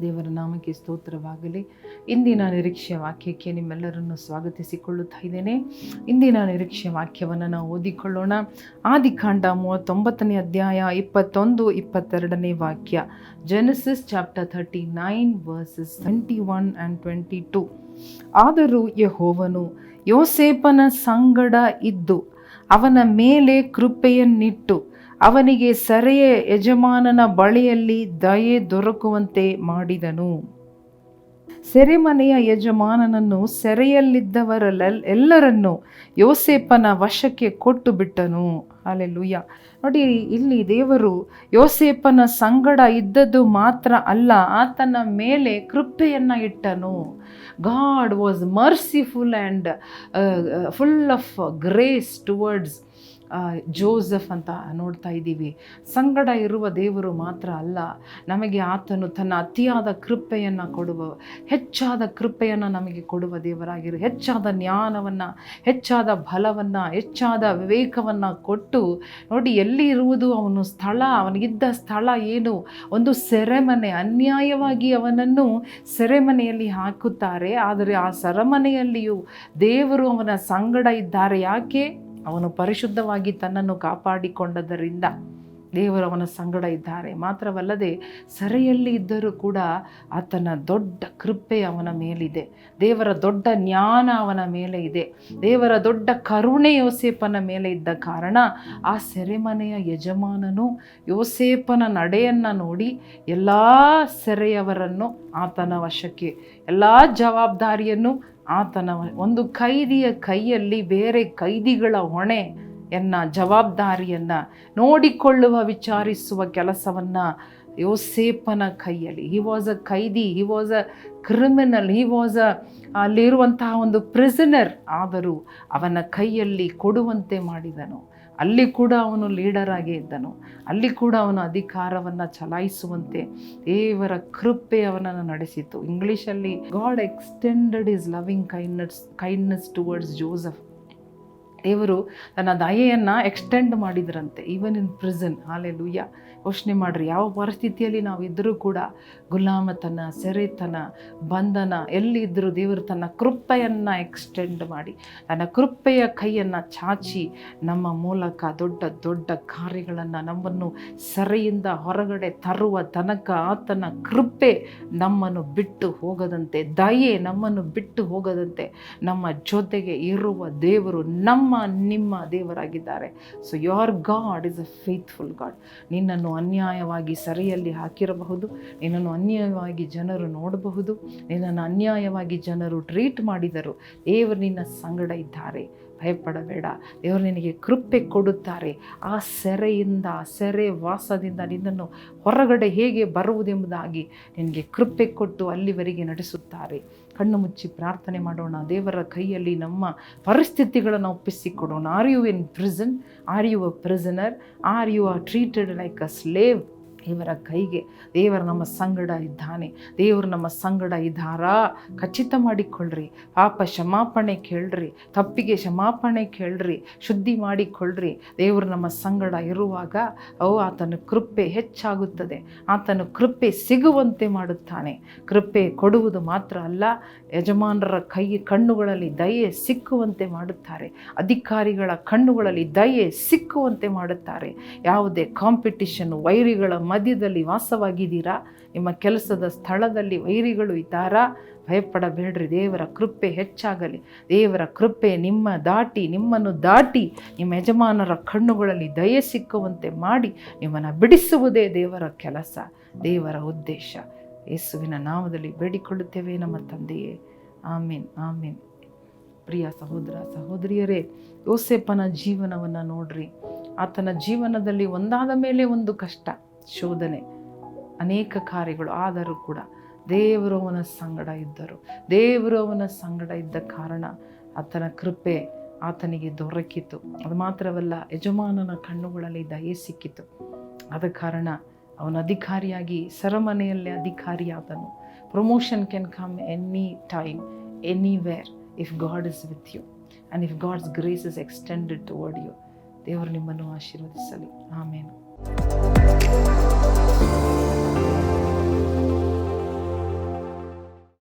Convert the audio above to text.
ದೇವರ ನಾಮಕ್ಕೆ ಸ್ತೋತ್ರವಾಗಲಿ. ಇಂದಿನ ನಿರೀಕ್ಷೆ ವಾಕ್ಯಕ್ಕೆ ನಿಮ್ಮೆಲ್ಲರನ್ನು ಸ್ವಾಗತಿಸಿಕೊಳ್ಳುತ್ತಾ ಇದ್ದೇನೆ. ಇಂದಿನ ನಿರೀಕ್ಷೆ ವಾಕ್ಯವನ್ನು ನಾವು ಓದಿಕೊಳ್ಳೋಣ. ಆದಿಕಾಂಡ ಮೂವತ್ತೊಂಬತ್ತನೇ ಅಧ್ಯಾಯ ಇಪ್ಪತ್ತೊಂದು, ಇಪ್ಪತ್ತೆರಡನೇ ವಾಕ್ಯ. Genesis chapter thirty nine verses twenty one and twenty two ಆದರೂ ಯಹೋವನು ಯೋಸೇಪನ ಸಂಗಡ ಇದ್ದು, ಅವನ ಮೇಲೆ ಕೃಪೆಯನ್ನಿಟ್ಟು ಅವನಿಗೆ ಸರೆಯ ಯಜಮಾನನ ಬಳಿಯಲ್ಲಿ ದಯೆ ದೊರಕುವಂತೆ ಮಾಡಿದನು. ಸೆರೆಮನೆಯ ಯಜಮಾನನನ್ನು ಸೆರೆಯಲ್ಲಿದ್ದವರಲ್ಲ, ಎಲ್ಲರನ್ನು ಯೋಸೇಪನ ವಶಕ್ಕೆ ಕೊಟ್ಟು ಬಿಟ್ಟನು. ಅಲ್ಲೆಲ್ಲುಯ್ಯ ನೋಡಿ, ಇಲ್ಲಿ ದೇವರು ಯೋಸೇಪನ ಸಂಗಡ ಇದ್ದದ್ದು ಮಾತ್ರ ಅಲ್ಲ, ಆತನ ಮೇಲೆ ಕೃಪೆಯನ್ನು ಇಟ್ಟನು. God was merciful and full of grace towards Joseph ಅಂತ ನೋಡ್ತಾ ಇದ್ದೀವಿ. ಸಂಗಡ ಇರುವ ದೇವರು ಮಾತ್ರ ಅಲ್ಲ, ನಮಗೆ ಆತನು ತನ್ನ ಅತಿಯಾದ ಕೃಪೆಯನ್ನು ಕೊಡುವ, ಹೆಚ್ಚಾದ ಕೃಪೆಯನ್ನು ನಮಗೆ ಕೊಡುವ ದೇವರಾಗಿರು. ಹೆಚ್ಚಾದ ಜ್ಞಾನವನ್ನು, ಹೆಚ್ಚಾದ ಬಲವನ್ನು, ಹೆಚ್ಚಾದ ವಿವೇಕವನ್ನು ಕೊಟ್ಟು ನೋಡಿ ಎಲ್ಲಿ ಇರುವುದು ಅವನು ಸ್ಥಳ, ಅವನಿಗಿದ್ದ ಸ್ಥಳ ಏನು? ಒಂದು ಸೆರೆಮನೆ, ಅನ್ಯಾಯವಾಗಿ ಅವನನ್ನು ಸೆರೆಮನೆಯಲ್ಲಿ ಹಾಕುತ್ತಾರೆ. ಆದರೆ ಆ ಸೆರೆಮನೆಯಲ್ಲಿಯೂ ದೇವರು ಅವನ ಸಂಗಡ ಇದ್ದಾರೆ. ಯಾಕೆ? ಅವನು ಪರಿಶುದ್ಧವಾಗಿ ತನ್ನನ್ನು ಕಾಪಾಡಿಕೊಂಡದರಿಂದ ದೇವರು ಅವನ ಸಂಗಡ ಇದ್ದಾರೆ. ಮಾತ್ರವಲ್ಲದೆ ಸೆರೆಯಲ್ಲಿ ಇದ್ದರೂ ಕೂಡ ಆತನ ದೊಡ್ಡ ಕೃಪೆ ಅವನ ಮೇಲಿದೆ. ದೇವರ ದೊಡ್ಡ ಜ್ಞಾನ ಅವನ ಮೇಲೆ ಇದೆ. ದೇವರ ದೊಡ್ಡ ಕರುಣೆ ಯೋಸೇಪನ ಮೇಲೆ ಇದ್ದ ಕಾರಣ ಆ ಸೆರೆಮನೆಯ ಯಜಮಾನನು ಯೋಸೇಪನ ನಡೆಯನ್ನು ನೋಡಿ ಎಲ್ಲ ಸೆರೆಯವರನ್ನು ಆತನ ವಶಕ್ಕೆ, ಎಲ್ಲ ಜವಾಬ್ದಾರಿಯನ್ನು ಆತನ ಒಂದು ಕೈದಿಯ ಕೈಯಲ್ಲಿ, ಬೇರೆ ಕೈದಿಗಳ ಹೊಣೆ ಎನ್ನ ಜವಾಬ್ದಾರಿಯನ್ನು ನೋಡಿಕೊಳ್ಳುವ, ವಿಚಾರಿಸುವ ಕೆಲಸವನ್ನು ಯೋಸೇಪನ ಕೈಯಲ್ಲಿ. He was a ಕೈದಿ he was a criminal he was a ಅಲ್ಲಿರುವಂತಹ ಒಂದು ಪ್ರಿಸನರ್ ಆದರೂ ಅವನ ಕೈಯಲ್ಲಿ ಕೊಡುವಂತೆ ಮಾಡಿದನು. ಅಲ್ಲಿ ಕೂಡ ಅವನು ಲೀಡರ್ ಆಗಿ ಇದ್ದನು. ಅಲ್ಲಿ ಕೂಡ ಅವನು ಅಧಿಕಾರವನ್ನು ಚಲಾಯಿಸುವಂತೆ ದೇವರ ಕೃಪೆ ಅವನನ್ನು ನಡೆಸಿತು. ಇಂಗ್ಲೀಷಲ್ಲಿ God extended is loving kindness kindness towards Joseph ದೇವರು ತನ್ನ ದಯೆಯನ್ನು ಎಕ್ಸ್ಟೆಂಡ್ ಮಾಡಿದ್ರಂತೆ ಈವನ್ ಇನ್ ಪ್ರಿಸನ್ ಹಾಲೆ ಲೂಯ್ಯ ಯೋಚನೆ ಮಾಡಿರಿ, ಯಾವ ಪರಿಸ್ಥಿತಿಯಲ್ಲಿ ನಾವು ಇದ್ದರೂ ಕೂಡ ಗುಲಾಮತನ, ಸೆರೆತನ, ಬಂಧನ ಎಲ್ಲಿದ್ದರೂ ದೇವರು ತನ್ನ ಕೃಪೆಯನ್ನು ಎಕ್ಸ್ಟೆಂಡ್ ಮಾಡಿ, ತನ್ನ ಕೃಪೆಯ ಕೈಯನ್ನು ಚಾಚಿ ನಮ್ಮ ಮೂಲಕ ದೊಡ್ಡ ದೊಡ್ಡ ಕಾರ್ಯಗಳನ್ನು ನಮ್ಮನ್ನು ಸೆರೆಯಿಂದ ಹೊರಗಡೆ ತರುವ ತನಕ ಆತನ ಕೃಪೆ ನಮ್ಮನ್ನು ಬಿಟ್ಟು ಹೋಗದಂತೆ, ದಯೆ ನಮ್ಮನ್ನು ಬಿಟ್ಟು ಹೋಗದಂತೆ ನಮ್ಮ ಜೊತೆಗೆ ಇರುವ ದೇವರು ನಮ್ಮ ನಿಮ್ಮ ದೇವರಾಗಿದ್ದಾರೆ. So your God is a faithful God ನಿನ್ನನ್ನು ಅನ್ಯಾಯವಾಗಿ ಸರಿಯಲ್ಲಿ ಹಾಕಿರಬಹುದು, ನಿನ್ನನ್ನು ಅನ್ಯಾಯವಾಗಿ ಜನರು ನೋಡಬಹುದು, ನಿನ್ನನ್ನು ಅನ್ಯಾಯವಾಗಿ ಜನರು ಟ್ರೀಟ್ ಮಾಡಿದರು. ದೇವರು ನಿನ್ನ ಸಂಗಡ ಇದ್ದಾರೆ. ಭಯಪಡಬೇಡ. ದೇವರು ನಿನಗೆ ಕೃಪೆ ಕೊಡುತ್ತಾರೆ. ಆ ಸೆರೆಯಿಂದ ಸೆರೆ ವಾಸದಿಂದ ನಿನ್ನನ್ನು ಹೊರಗಡೆ ಹೇಗೆ ಬರುವುದೆಂಬುದಾಗಿ ನಿನಗೆ ಕೃಪೆ ಕೊಟ್ಟು ಅಲ್ಲಿವರೆಗೆ ನಡೆಸುತ್ತಾರೆ. ಕಣ್ಣು ಮುಚ್ಚಿ ಪ್ರಾರ್ಥನೆ ಮಾಡೋಣ. ದೇವರ ಕೈಯಲ್ಲಿ ನಮ್ಮ ಪರಿಸ್ಥಿತಿಗಳನ್ನು ಒಪ್ಪಿಸಿಕೊಡೋಣ. Are you in prison are you a prisoner are you are treated like a slave ದೇವರ ಕೈಗೆ ದೇವರು ನಮ್ಮ ಸಂಗಡ ಇದ್ದಾನೆ. ದೇವರು ನಮ್ಮ ಸಂಗಡ ಇದ್ದಾರಾ? ಖಚಿತ ಮಾಡಿಕೊಳ್ಳ್ರಿ. ಪಾಪ ಕ್ಷಮಾಪಣೆ ಕೇಳ್ರಿ. ತಪ್ಪಿಗೆ ಕ್ಷಮಾಪಣೆ ಕೇಳ್ರಿ. ಶುದ್ಧಿ ಮಾಡಿಕೊಳ್ಳ್ರಿ. ದೇವರು ನಮ್ಮ ಸಂಗಡ ಇರುವಾಗ ಅವು ಆತನ ಕೃಪೆ ಹೆಚ್ಚಾಗುತ್ತದೆ. ಆತನ ಕೃಪೆ ಸಿಗುವಂತೆ ಮಾಡುತ್ತಾನೆ. ಕೃಪೆ ಕೊಡುವುದು ಮಾತ್ರ ಅಲ್ಲ, ಯಜಮಾನರ ಕೈ ಕಣ್ಣುಗಳಲ್ಲಿ ದಯೆ ಸಿಕ್ಕುವಂತೆ ಮಾಡುತ್ತಾರೆ. ಅಧಿಕಾರಿಗಳ ಕಣ್ಣುಗಳಲ್ಲಿ ದಯೆ ಸಿಕ್ಕುವಂತೆ ಮಾಡುತ್ತಾರೆ. ಯಾವುದೇ ಕಾಂಪಿಟಿಷನ್ ವೈರಿಗಳ ಮಧ್ಯದಲ್ಲಿ ವಾಸವಾಗಿದ್ದೀರಾ? ನಿಮ್ಮ ಕೆಲಸದ ಸ್ಥಳದಲ್ಲಿ ವೈರಿಗಳು ಇದ್ದಾರಾ? ಭಯಪಡಬೇಡ್ರಿ, ದೇವರ ಕೃಪೆ ಹೆಚ್ಚಾಗಲಿ. ದೇವರ ಕೃಪೆ ನಿಮ್ಮ ದಾಟಿ, ನಿಮ್ಮನ್ನು ದಾಟಿ, ನಿಮ್ಮ ಯಜಮಾನರ ಕಣ್ಣುಗಳಲ್ಲಿ ದಯೆ ಸಿಕ್ಕುವಂತೆ ಮಾಡಿ ನಿಮ್ಮನ್ನು ಬಿಡಿಸುವುದೇ ದೇವರ ಕೆಲಸ, ದೇವರ ಉದ್ದೇಶ. ಯೇಸುವಿನ ನಾಮದಲ್ಲಿ ಬೇಡಿಕೊಳ್ಳುತ್ತೇವೆ ನಮ್ಮ ತಂದೆಯೇ. ಆಮೀನ್ ಆಮೀನ್. ಪ್ರಿಯ ಸಹೋದರ, ಸಹೋದರಿಯರೇ ಯೋಸೆಪ್ಪನ ಜೀವನವನ್ನು ನೋಡ್ರಿ. ಆತನ ಜೀವನದಲ್ಲಿ ಒಂದಾದ ಮೇಲೆ ಒಂದು ಕಷ್ಟ. ಶೋಧನೆ. ಅನೇಕ ಕಾರ್ಯಗಳು ಆದರೂ ಕೂಡ ದೇವರು ಸಂಗಡ ಇದ್ದರು. ದೇವರು ಸಂಗಡ ಇದ್ದ ಕಾರಣ ಆತನ ಕೃಪೆ ಆತನಿಗೆ ದೊರಕಿತು. ಅದು ಮಾತ್ರವಲ್ಲ, ಯಜಮಾನನ ಕಣ್ಣುಗಳಲ್ಲಿ ದಯೆ ಸಿಕ್ಕಿತು. ಆದ ಕಾರಣ ಅವನ ಅಧಿಕಾರಿಯಾಗಿ ಸರಮನೆಯಲ್ಲೇ ಅಧಿಕಾರಿಯಾದನು. Promotion can come any time anywhere if God is with you and if God's grace is extended toward you ದೇವರು ನಿಮ್ಮನ್ನು ಆಶೀರ್ವದಿಸಲಿ. ಆಮೇನು.